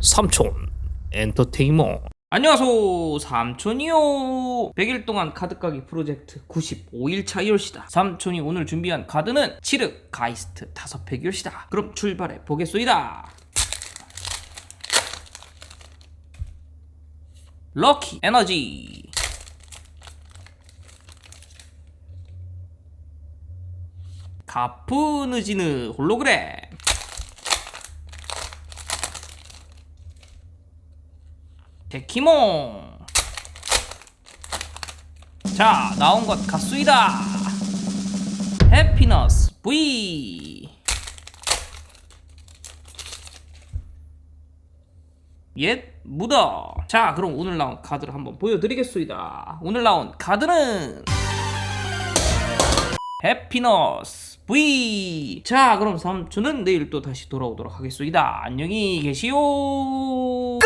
삼촌 엔터테인먼트 안녕하세요 삼촌이요. 100일 동안 카드 까기 프로젝트 95일차 이올시다. 삼촌이 오늘 준비한 카드는 치르 가이스트 5팩 이올시다. 그럼 출발해 보겠소이다. 럭키 에너지. 가프느지느 홀로그램 데키몽. 자 나온 것 같수이다. 해피너스 V. 옛 묻어 자 그럼 오늘 나온 카드를 한번 보여드리겠습니다. 오늘 나온 카드는 해피너스 V. 자 그럼 삼촌은 내일 또 다시 돌아오도록 하겠습니다. 안녕히 계시오